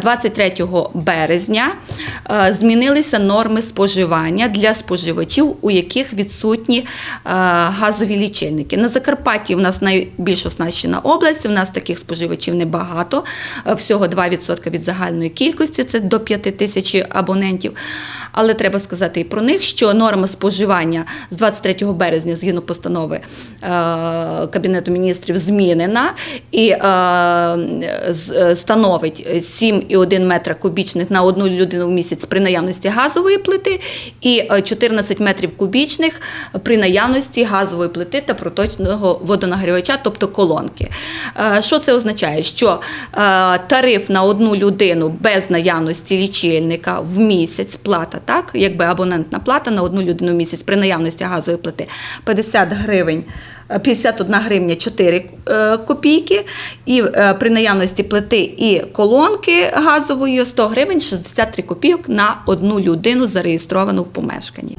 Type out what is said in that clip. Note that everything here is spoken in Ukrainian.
23 березня е, змінилися норми споживання для споживачів, у яких відсутні е, газові лічильники. На Закарпатті в нас найбільш оснащена область. У нас таких споживачів небагато, е, всього 2% від загальної кількості, це до 5 тисяч абонентів. Але треба сказати і про них, що норма споживання з 23 березня згідно постанови е, Кабінету міністрів змінена і е, е, становить 7,1 метра кубічних на одну людину в місяць при наявності газової плити і е, 14 метрів кубічних при наявності газової плити та проточного водонагрівача, тобто колонки. Що це означає? Що тариф на одну людину без наявності лічильника в місяць плата, так, якби абонентна плата на одну людину в місяць при наявності газової плати 50 гривень. е, 51 гривня 4 е, копійки, і е, при наявності плити і колонки газової 100 гривень 63 копійок на одну людину зареєстровану в помешканні.